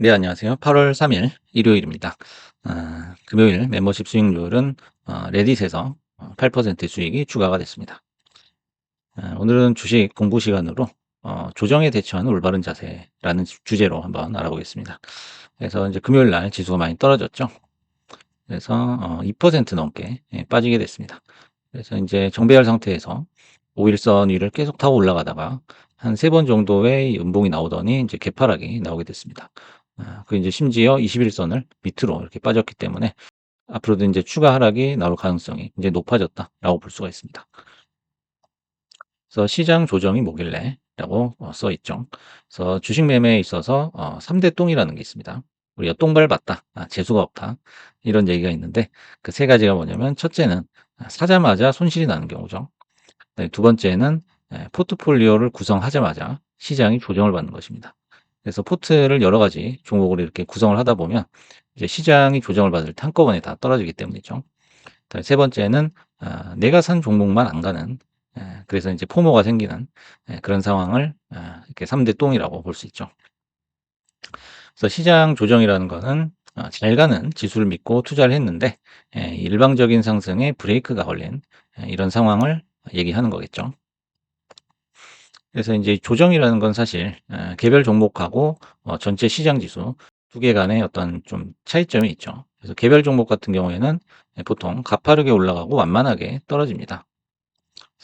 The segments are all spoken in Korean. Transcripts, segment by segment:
네, 안녕하세요. 8월 3일 일요일입니다. 아, 금요일 멤버십 수익률은 어, 레딧에서 8% 수익이 추가가 됐습니다. 아, 오늘은 주식 공부 시간으로 어, 조정에 대처하는 올바른 자세라는 주제로 한번 알아보겠습니다. 그래서 이제 금요일 날 지수가 많이 떨어졌죠. 그래서 어, 2% 넘게 예, 빠지게 됐습니다. 그래서 이제 정배열 상태에서 5일선 위를 계속 타고 올라가다가 한 세 번 정도의 음봉이 나오더니 이제 개파락이 나오게 됐습니다. 아, 그 이제 심지어 21선을 밑으로 이렇게 빠졌기 때문에 앞으로도 이제 추가 하락이 나올 가능성이 이제 높아졌다라고 볼 수가 있습니다. 그래서 시장 조정이 뭐길래 라고 어, 써 있죠. 그래서 주식 매매에 있어서 어, 3대 똥이라는 게 있습니다. 우리가 똥 밟았다, 아, 재수가 없다 이런 얘기가 있는데 그 세 가지가 뭐냐면 첫째는 사자마자 손실이 나는 경우죠. 네, 두 번째는 예, 포트폴리오를 구성하자마자 시장이 조정을 받는 것입니다. 그래서 포트를 여러 가지 종목으로 이렇게 구성을 하다 보면 이제 시장이 조정을 받을 때 한꺼번에 다 떨어지기 때문이죠. 세 번째는 아, 내가 산 종목만 안 가는 예, 그래서 이제 포모가 생기는 예, 그런 상황을 아, 이렇게 3대 똥이라고 볼 수 있죠. 그래서 시장 조정이라는 것은 아, 잘 가는 지수를 믿고 투자를 했는데 예, 일방적인 상승에 브레이크가 걸린 이런 상황을 얘기하는 거겠죠. 그래서 이제 조정이라는 건 사실 개별 종목하고 어, 전체 시장 지수 두 개 간의 어떤 좀 차이점이 있죠. 그래서 개별 종목 같은 경우에는 보통 가파르게 올라가고 완만하게 떨어집니다.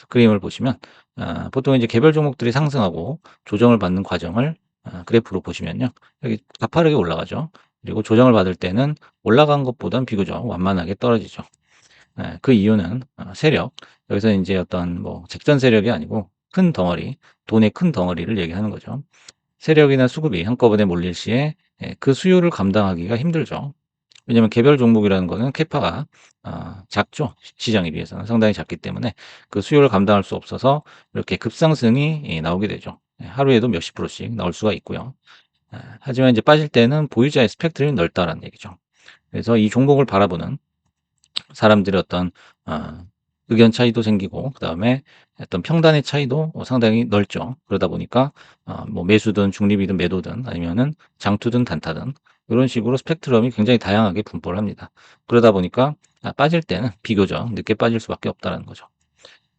그림을 보시면 아, 보통 이제 개별 종목들이 상승하고 조정을 받는 과정을 아, 그래프로 보시면요. 여기 가파르게 올라가죠. 그리고 조정을 받을 때는 올라간 것보단 비교적 완만하게 떨어지죠. 그 이유는 어, 세력, 여기서 이제 어떤 뭐 직전 세력이 아니고 큰 덩어리, 돈의 큰 덩어리를 얘기하는 거죠. 세력이나 수급이 한꺼번에 몰릴 시에 예, 그 수요를 감당하기가 힘들죠. 왜냐하면 개별 종목이라는 거는 캐파가 아, 작죠. 시장에 비해서는 상당히 작기 때문에 그 수요를 감당할 수 없어서 이렇게 급상승이 예, 나오게 되죠. 예, 하루에도 몇십 프로씩 나올 수가 있고요. 아, 하지만 이제 빠질 때는 보유자의 스펙트럼이 넓다라는 얘기죠. 그래서 이 종목을 바라보는 사람들의 어떤 어, 의견 차이도 생기고 그다음에 어떤 평단의 차이도 상당히 넓죠. 그러다 보니까 어, 뭐 매수든 중립이든 매도든 아니면은 장투든 단타든 이런 식으로 스펙트럼이 굉장히 다양하게 분포를 합니다. 그러다 보니까 아, 빠질 때는 비교적 늦게 빠질 수밖에 없다는 거죠.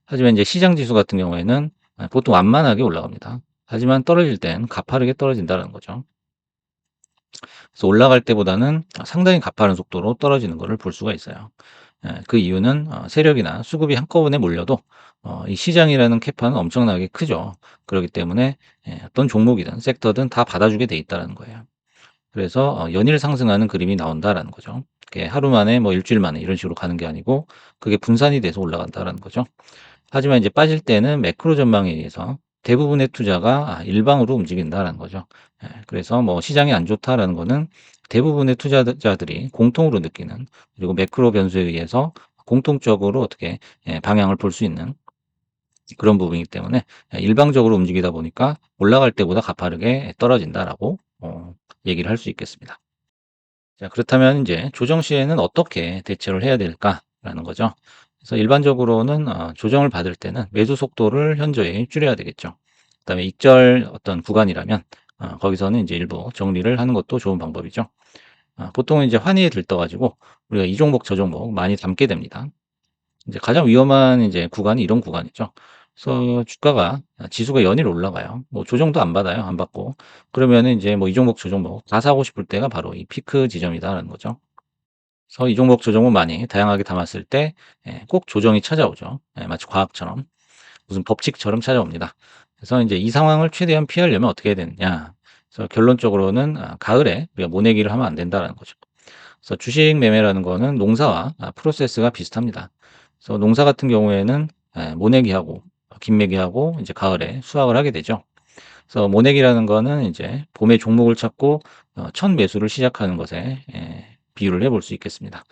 하지만 이제 시장 지수 같은 경우에는 아, 보통 완만하게 올라갑니다. 하지만 떨어질 땐 가파르게 떨어진다는 거죠. 그래서 올라갈 때보다는 상당히 가파른 속도로 떨어지는 것을 볼 수가 있어요. 예, 그 이유는 어, 세력이나 수급이 한꺼번에 몰려도 어, 이 시장이라는 캐파는 엄청나게 크죠. 그렇기 때문에 예, 어떤 종목이든 섹터든 다 받아주게 돼 있다는 거예요. 그래서 어, 연일 상승하는 그림이 나온다라는 거죠. 하루 만에 뭐 일주일 만에 이런 식으로 가는 게 아니고 그게 분산이 돼서 올라간다라는 거죠. 하지만 이제 빠질 때는 매크로 전망에 의해서 대부분의 투자가 아, 일방으로 움직인다라는 거죠. 예, 그래서 뭐 시장이 안 좋다라는 거는 대부분의 투자자들이 공통으로 느끼는 그리고 매크로 변수에 의해서 공통적으로 어떻게 예, 방향을 볼 수 있는 그런 부분이기 때문에 예, 일방적으로 움직이다 보니까 올라갈 때보다 가파르게 떨어진다라고 어, 얘기를 할 수 있겠습니다. 자, 그렇다면 이제 조정 시에는 어떻게 대처를 해야 될까라는 거죠. 그래서 일반적으로는 어, 조정을 받을 때는 매수 속도를 현저히 줄여야 되겠죠. 그다음에 익절 어떤 구간이라면 어, 거기서는 이제 일부 정리를 하는 것도 좋은 방법이죠. 어, 보통은 이제 환희에 들떠가지고 우리가 이 종목 저 종목 많이 담게 됩니다. 이제 가장 위험한 이제 구간이 이런 구간이죠. 그래서 주가가 지수가 연일 올라가요. 뭐 조정도 안 받아요. 안 받고. 그러면은 이제 뭐 이 종목 저 종목 다 사고 싶을 때가 바로 이 피크 지점이다라는 거죠. 그래서 이 종목 저 종목 많이 다양하게 담았을 때꼭 예, 조정이 찾아오죠. 예, 마치 과학처럼 무슨 법칙처럼 찾아옵니다. 그래서 이제 이 상황을 최대한 피하려면 어떻게 해야 되느냐. 그래서 결론적으로는 아, 가을에 우리가 모내기를 하면 안 된다는 거죠. 그래서 주식 매매라는 거는 농사와 아, 프로세스가 비슷합니다. 그래서 농사 같은 경우에는 예, 모내기하고 김매기하고 이제 가을에 수확을 하게 되죠. 그래서 모내기라는 거는 이제 봄에 종목을 찾고 어, 첫 매수를 시작하는 것에 예, 비유를 해볼 수 있겠습니다.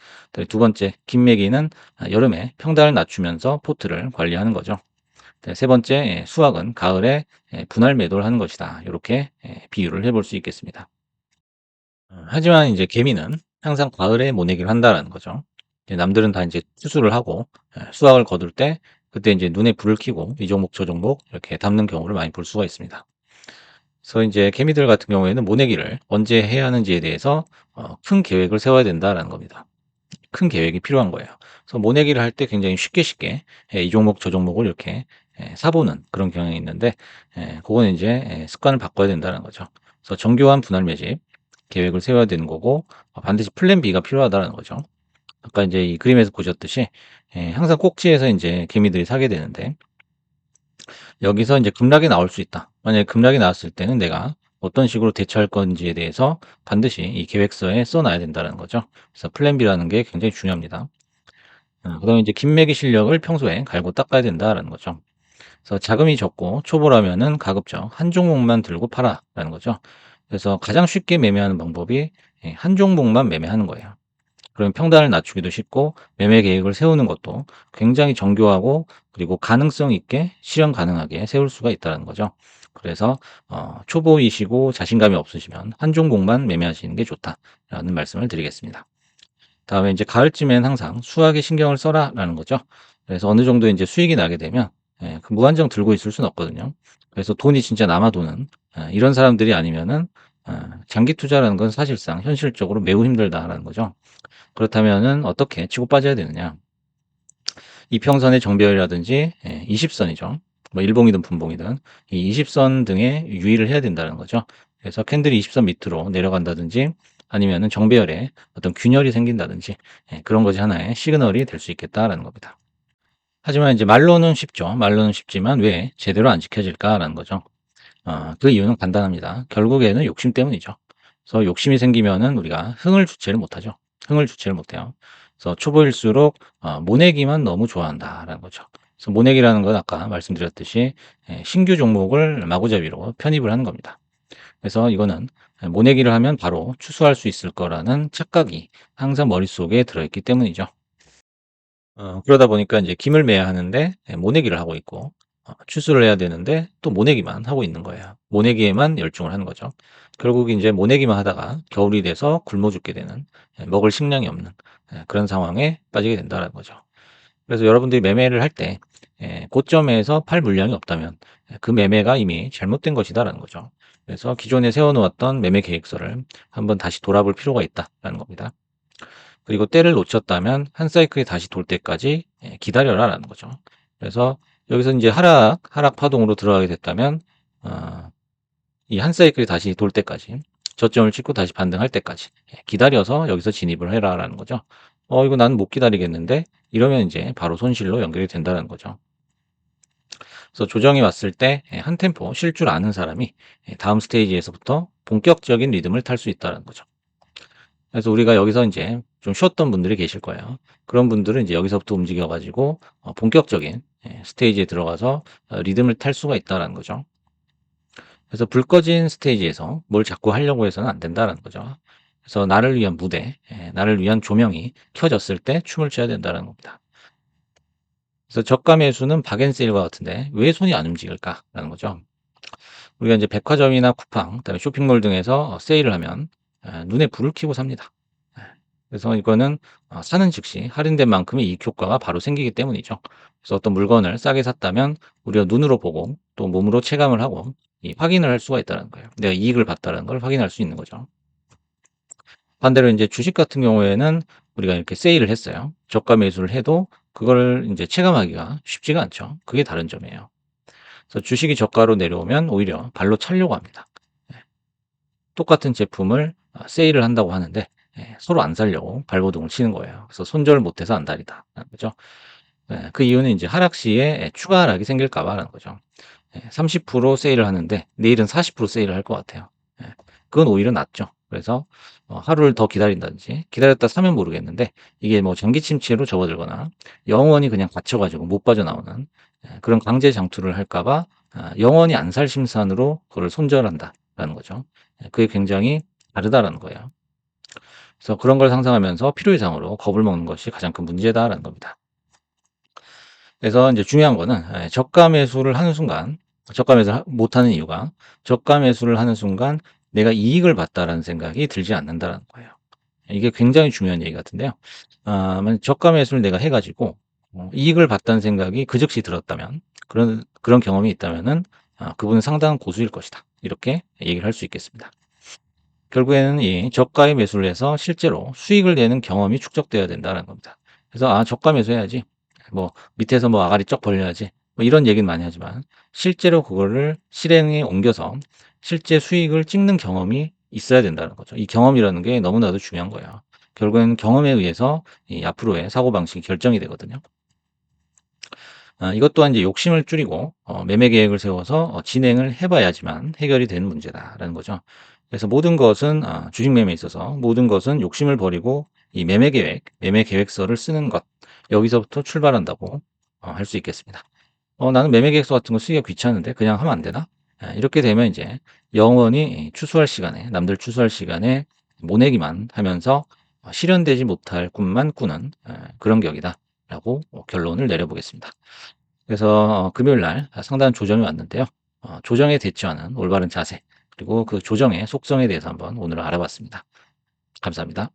두 번째, 김매기는 아, 여름에 평단을 낮추면서 포트를 관리하는 거죠. 네, 세 번째 예, 수확은 가을에 예, 분할 매도를 하는 것이다. 이렇게 예, 비유를 해볼 수 있겠습니다. 어, 하지만 이제 개미는 항상 가을에 모내기를 한다는 거죠. 남들은 다 이제 수술을 하고 수확을 거둘 때 그때 이제 눈에 불을 켜고 이 종목 저 종목 이렇게 담는 경우를 많이 볼 수가 있습니다. 그래서 이제 개미들 같은 경우에는 모내기를 언제 해야 하는지에 대해서 어, 큰 계획을 세워야 된다라는 겁니다. 큰 계획이 필요한 거예요. 그래서 모내기를 할 때 굉장히 쉽게 쉽게 예, 이 종목 저 종목을 이렇게 예, 사보는 그런 경향이 있는데 예, 그거는 이제 예, 습관을 바꿔야 된다는 거죠. 그래서 정교한 분할 매집 계획을 세워야 되는 거고 어, 반드시 플랜 B가 필요하다는 거죠. 아까 이제 이 그림에서 보셨듯이 예, 항상 꼭지에서 이제 개미들이 사게 되는데 여기서 이제 급락이 나올 수 있다. 만약에 급락이 나왔을 때는 내가 어떤 식으로 대처할 건지에 대해서 반드시 이 계획서에 써놔야 된다는 거죠. 그래서 플랜 B라는 게 굉장히 중요합니다. 어, 그다음에 이제 김매기 실력을 평소에 갈고 닦아야 된다라는 거죠. 그래서 자금이 적고 초보라면은 가급적 한 종목만 들고 팔아라는 거죠. 그래서 가장 쉽게 매매하는 방법이 예, 한 종목만 매매하는 거예요. 그러면 평단을 낮추기도 쉽고 매매 계획을 세우는 것도 굉장히 정교하고 그리고 가능성 있게 실현 가능하게 세울 수가 있다는 거죠. 그래서 어, 초보이시고 자신감이 없으시면 한 종목만 매매하시는 게 좋다라는 말씀을 드리겠습니다. 다음에 이제 가을쯤엔 항상 수학에 신경을 써라라는 거죠. 그래서 어느 정도 이제 수익이 나게 되면 예, 그 무한정 들고 있을 수는 없거든요. 그래서 돈이 진짜 남아도는 예, 이런 사람들이 아니면은 어, 장기 투자라는 건 사실상 현실적으로 매우 힘들다라는 거죠. 그렇다면은 어떻게 치고 빠져야 되느냐? 이평선의 정배열이라든지 20선이죠. 뭐 일봉이든 분봉이든 이 20선 등에 유의를 해야 된다는 거죠. 그래서 캔들이 20선 밑으로 내려간다든지 아니면은 정배열에 어떤 균열이 생긴다든지 예, 그런 것이 하나의 시그널이 될 수 있겠다라는 겁니다. 하지만 이제 말로는 쉽죠. 말로는 쉽지만 왜 제대로 안 지켜질까라는 거죠. 어, 그 이유는 간단합니다. 결국에는 욕심 때문이죠. 그래서 욕심이 생기면은 우리가 흥을 주체를 못하죠. 흥을 주체를 못해요. 그래서 초보일수록 어, 모내기만 너무 좋아한다라는 거죠. 그래서 모내기라는 건 아까 말씀드렸듯이 예, 신규 종목을 마구잡이로 편입을 하는 겁니다. 그래서 이거는 모내기를 하면 바로 추수할 수 있을 거라는 착각이 항상 머릿속에 들어있기 때문이죠. 어, 그러다 보니까 이제 김을 매야 하는데 예, 모내기를 하고 있고 어, 추수를 해야 되는데 또 모내기만 하고 있는 거예요. 모내기에만 열중을 하는 거죠. 결국 이제 모내기만 하다가 겨울이 돼서 굶어 죽게 되는 예, 먹을 식량이 없는 예, 그런 상황에 빠지게 된다는 거죠. 그래서 여러분들이 매매를 할 때 고점에서 팔 물량이 없다면 그 매매가 이미 잘못된 것이다라는 거죠. 그래서 기존에 세워놓았던 매매 계획서를 한번 다시 돌아볼 필요가 있다라는 겁니다. 그리고 때를 놓쳤다면 한 사이클이 다시 돌 때까지 기다려라라는 거죠. 그래서 여기서 이제 하락, 하락 파동으로 들어가게 됐다면, 어, 이 한 사이클이 다시 돌 때까지, 저점을 찍고 다시 반등할 때까지 기다려서 여기서 진입을 해라라는 거죠. 어, 이거 나는 못 기다리겠는데, 이러면 이제 바로 손실로 연결이 된다는 거죠. 그래서 조정이 왔을 때 한 템포 쉴 줄 아는 사람이 다음 스테이지에서부터 본격적인 리듬을 탈 수 있다는 거죠. 그래서 우리가 여기서 이제 좀 쉬었던 분들이 계실 거예요. 그런 분들은 이제 여기서부터 움직여가지고 어, 본격적인 예, 스테이지에 들어가서 어, 리듬을 탈 수가 있다는 거죠. 그래서 불 꺼진 스테이지에서 뭘 자꾸 하려고 해서는 안 된다는 거죠. 그래서 나를 위한 무대, 예, 나를 위한 조명이 켜졌을 때 춤을 춰야 된다는 겁니다. 그래서 저가 매수는 박앤세일과 같은데 왜 손이 안 움직일까라는 거죠. 우리가 이제 백화점이나 쿠팡, 그다음에 쇼핑몰 등에서 세일을 하면 눈에 불을 켜고 삽니다. 그래서 이거는 어, 사는 즉시 할인된 만큼의 이익 효과가 바로 생기기 때문이죠. 그래서 어떤 물건을 싸게 샀다면 우리가 눈으로 보고 또 몸으로 체감을 하고 확인을 할 수가 있다는 거예요. 내가 이익을 봤다는 걸 확인할 수 있는 거죠. 반대로 이제 주식 같은 경우에는 우리가 이렇게 세일을 했어요. 저가 매수를 해도 그걸 이제 체감하기가 쉽지가 않죠. 그게 다른 점이에요. 그래서 주식이 저가로 내려오면 오히려 발로 차려고 합니다. 네. 똑같은 제품을 아, 세일을 한다고 하는데 예, 서로 안 살려고 발버둥을 치는 거예요. 그래서 손절을 못해서 안달이다. 그죠? 예, 그 이유는 이제 하락 시에 추가 하락이 생길까봐 라는 거죠. 예, 30% 세일을 하는데 내일은 40% 세일을 할 것 같아요. 예, 그건 오히려 낫죠. 그래서 어, 하루를 더 기다린다든지 기다렸다 사면 모르겠는데 이게 뭐 장기 침체로 접어들거나 영원히 그냥 갇혀가지고 못 빠져나오는 예, 그런 강제 장투를 할까봐 아, 영원히 안살 심산으로 그걸 손절한다라는 거죠. 예, 그게 굉장히 다르다라는 거예요. 그래서 그런 걸 상상하면서 필요 이상으로 겁을 먹는 것이 가장 큰 문제다라는 겁니다. 그래서 이제 중요한 거는 예, 저가 매수를 하는 순간 저가 매수를 못하는 이유가 저가 매수를 하는 순간 내가 이익을 봤다라는 생각이 들지 않는다는 거예요. 이게 굉장히 중요한 얘기 같은데요. 아, 저가 매수를 내가 해가지고 어, 이익을 봤다는 생각이 그 즉시 들었다면 그런 그런 경험이 있다면은 아, 그분은 상당한 고수일 것이다. 이렇게 얘기를 할 수 있겠습니다. 결국에는 이 저가의 매수를 해서 실제로 수익을 내는 경험이 축적되어야 된다는 겁니다. 그래서 아 저가 매수해야지. 뭐 밑에서 뭐 아가리 쩍 벌려야지. 뭐 이런 얘기는 많이 하지만 실제로 그거를 실행에 옮겨서 실제 수익을 찍는 경험이 있어야 된다는 거죠. 이 경험이라는 게 너무나도 중요한 거예요. 결국에는 경험에 의해서 이 앞으로의 사고방식이 결정이 되거든요. 아, 이것 또한 이제 욕심을 줄이고 어, 매매 계획을 세워서 어, 진행을 해봐야지만 해결이 되는 문제다라는 거죠. 그래서 모든 것은 아, 주식 매매에 있어서 모든 것은 욕심을 버리고 이 매매 계획, 매매 계획서를 쓰는 것 여기서부터 출발한다고 어, 할수 있겠습니다. 어, 나는 매매 계획서 같은 거 쓰기가 귀찮은데 그냥 하면 안 되나? 아, 이렇게 되면 이제 영원히 추수할 시간에 남들 추수할 시간에 모내기만 하면서 어, 실현되지 못할 꿈만 꾸는 아, 그런 격이다라고 어, 결론을 내려보겠습니다. 그래서 어, 금요일 날 상당한 조정이 왔는데요. 어, 조정에 대처하는 올바른 자세 그리고 그 조정의 속성에 대해서 한번 오늘 알아봤습니다. 감사합니다.